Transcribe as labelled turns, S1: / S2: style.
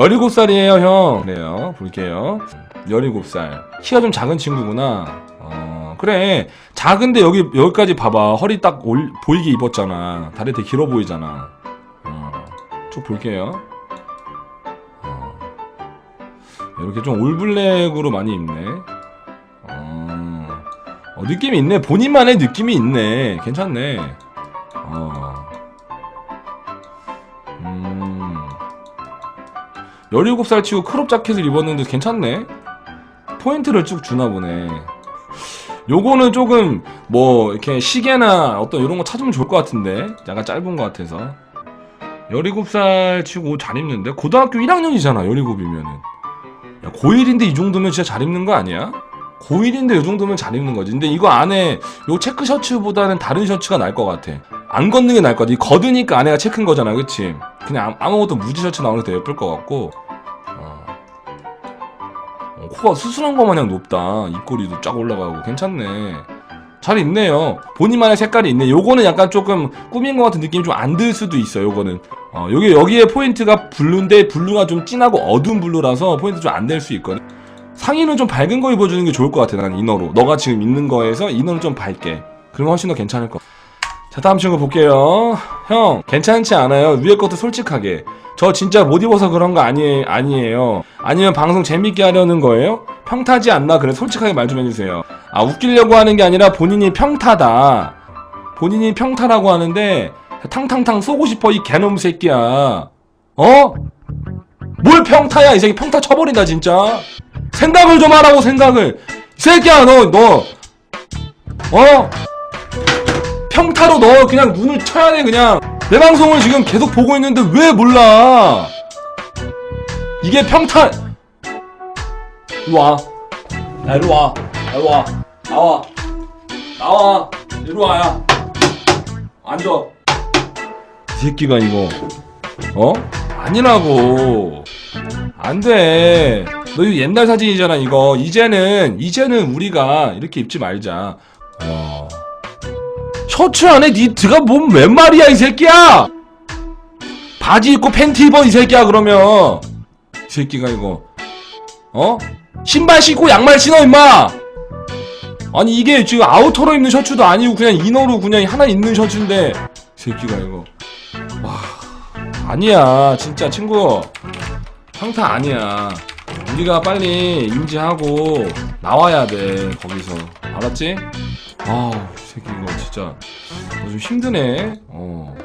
S1: 17살이에요 형. 그래요. 볼게요. 17살. 키가 좀 작은 친구구나. 어 그래. 작은데 여기 여기까지 봐봐. 허리 딱 올, 보이게 입었잖아. 다리 되게 길어 보이잖아. 어 쭉 볼게요. 어. 이렇게 좀 올블랙으로 많이 입네. 어, 어, 느낌이 있네. 본인만의 느낌이 있네. 괜찮네. 어. 17살 치고 크롭 자켓을 입었는데 괜찮네? 포인트를 쭉 주나 보네. 요거는 조금 뭐 이렇게 시계나 어떤 이런 거 찾으면 좋을 것 같은데 약간 짧은 것 같아서 17살 치고 옷잘 입는데 고등학교 1학년이잖아 17이면은 야 고1인데 이 정도면 진짜 잘 입는 거 아니야? 고1인데 이 정도면 잘 입는 거지 근데 이거 안에 요 체크 셔츠보다는 다른 셔츠가 나을 것 같아 안 걷는 게 나을 것 같아 이 걷으니까 안에가 체크인 거잖아 그치? 그냥 아무- 아무것도 무지 셔츠 나오는 게 더 예쁠 것 같고 어. 어, 코가 수술한 거 마냥 높다. 입꼬리도 쫙 올라가고. 괜찮네. 잘 입네요. 본인만의 색깔이 있네. 요거는 약간 조금 꾸민 것 같은 느낌이 좀 안 들 수도 있어 요거는. 어, 여기 여기에 포인트가 블루인데 블루가 좀 진하고 어두운 블루라서 포인트 좀 안 될 수 있거든. 상의는 좀 밝은 거 입어주는 게 좋을 것 같아 난 이너로. 너가 지금 입는 거에서 이너는 좀 밝게. 그러면 훨씬 더 괜찮을 것 자 다음 친구 볼게요. 형 괜찮지 않아요? 위에 것도 솔직하게. 저 진짜 못 입어서 그런 거 아니, 아니에요. 아니면 방송 재밌게 하려는 거예요? 평타지 않나? 그래 솔직하게 말 좀 해주세요. 아 웃기려고 하는 게 아니라 본인이 평타다. 본인이 평타라고 하는데 탕탕탕 쏘고 싶어 이 개놈 새끼야. 어? 뭘 평타야? 이 새끼 평타 쳐버린다 진짜. 생각을 좀 하라고 생각을. 이 새끼야 너 너. 어? 평타로 너 그냥 눈을 쳐야 돼 그냥. 내 방송을 지금 계속 보고 있는데 왜 몰라? 이게 평타. 이리 와. 야, 이리 와. 야, 이리 와. 나와. 나와. 이리 와야. 앉아. 이 새끼가 이거. 어? 아니라고. 안돼. 너 이거 옛날 사진이잖아 이거. 이제는 이제는 우리가 이렇게 입지 말자. 어. 셔츠 안에 니트가 뭔 웬 말이야 이 새끼야! 바지 입고 팬티 입어 이 새끼야 그러면. 이 새끼가 이거. 어? 신발 신고 양말 신어 임마! 아니 이게 지금 아우터로 입는 셔츠도 아니고 그냥 이너로 그냥 하나 입는 셔츠인데 이 새끼가 이거. 와 아니야. 진짜 친구. 평타 아니야. 우리가 빨리 인지하고 나와야 돼 거기서. 알았지? 이 새끼 이거 진짜 너좀 힘드네. 어